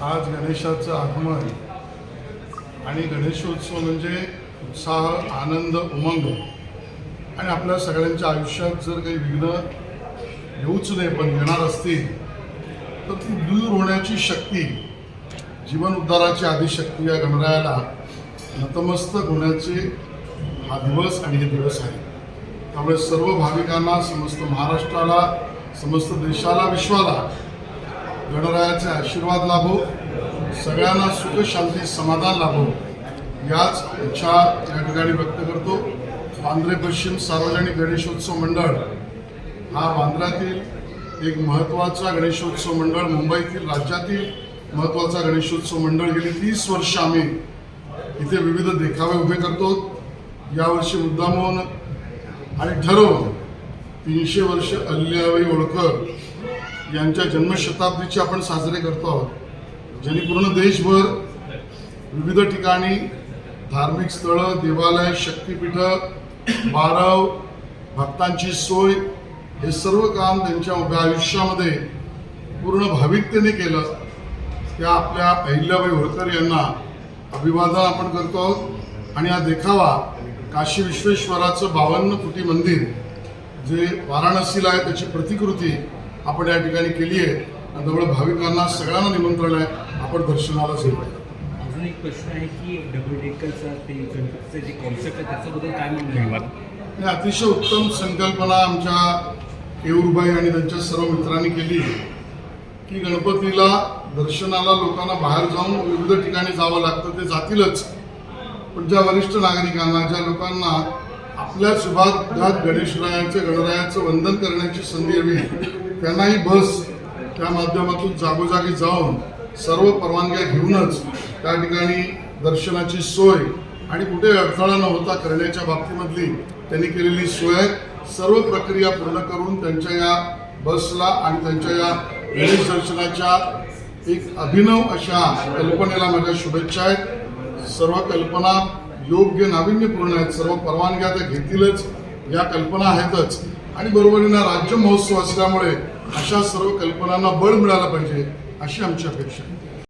आज गणेशाचं आगमन आणि गणेशोत्सव म्हणजे उत्साह आनंद उमंग. आणि आपल्या सगळ्यांच्या आयुष्यात जर काही विघ्न येऊच नये पण येणार असतील तर ती दूर होण्याची शक्ती जीवन उद्धाराची आदिशक्ती या गणरायाला नतमस्तक होण्याचे हा दिवस आणि हे दिवस आहे. त्यामुळे सर्व भाविकांना समस्त महाराष्ट्राला समस्त देशाला विश्वाला गणरायाचे आशीर्वाद लाभो सगळ्यांना सुख शांती समाधान लाभो. याच इच्छा या ठिकाणी व्यक्त करतो. वांद्रे पश्चिम सार्वजनिक गणेशोत्सव मंडळ. हा वांद्र्यातील एक महत्त्वाचा गणेशोत्सव मंडळ मुंबईतील राज्यातील महत्त्वाचा गणेशोत्सव मंडळ. गेली तीस वर्ष आम्ही इथे विविध देखावे उभे करतो. यावर्षी मुद्दामून आणि ठरवून तीनशे वर्ष अल्ल्याबाई ओळखर यांच्या जन्मशताब्दीचे आपण साजरे करतो आहोत. ज्यांनी पूर्ण देशभर विविध ठिकाणी धार्मिक स्थळं देवालय शक्तिपीठं बारव भक्तांची सोय हे सर्व काम त्यांच्या उभ्या आयुष्यामध्ये पूर्ण भाविकतेने केलं. त्या आपल्या अहिल्याबाई होळकर यांना अभिवादन आपण करतो आहोत. आणि हा देखावा काशी विश्वेश्वराचं बावन्न फुटी मंदिर जे वाराणसीला आहे त्याची प्रतिकृती आपण या ठिकाणी केली आहे. आणि त्यामुळे भाविकांना सगळ्यांना निमंत्रण आहे. आपण दर्शनाला जाऊ अजून एक प्रश्न आहे की डबल डेकरचा ते गणपतीचं जे कॉन्सेप्ट आहे त्याच्याबद्दल काय म्हणणं आहे? आणि अतिशय उत्तम संकल्पना आमच्या केऊरबाई आणि त्यांच्या सर्व मित्रांनी केली की गणपतीला दर्शनाला लोकांना बाहेर जाऊन विविध ठिकाणी जावं लागतं ते जातीलच. पण ज्या वरिष्ठ नागरिकांना ज्या लोकांना आपल्या शुभात गणेशरायाचं गणरायाचं वंदन करण्याची संधी हवी त्यांनाही बस त्या माध्यमातून जागोजागी जाऊन सर्व परवानग्या घेऊनच त्या ठिकाणी दर्शनाची सोय आणि कुठे अडथळा न होता करण्याच्या बाबतीमधली त्यांनी केलेली सोय आहे. सर्व प्रक्रिया पूर्ण करून त्यांच्या या बसला आणि त्यांच्या या गणेश दर्शनाच्या एक अभिनव अशा कल्पनेला माझ्या शुभेच्छा आहेत. सर्व कल्पना योग्य नाविन्यपूर्ण आहेत. सर्व परवानग्या त्या घेतीलच. या कल्पना आहेतच. आणि बरोबरीनं राज्य महोत्सव असल्यामुळे अशा सर्व कल्पनांना बळ मिळालं पाहिजे अशी आमची अपेक्षा आहे.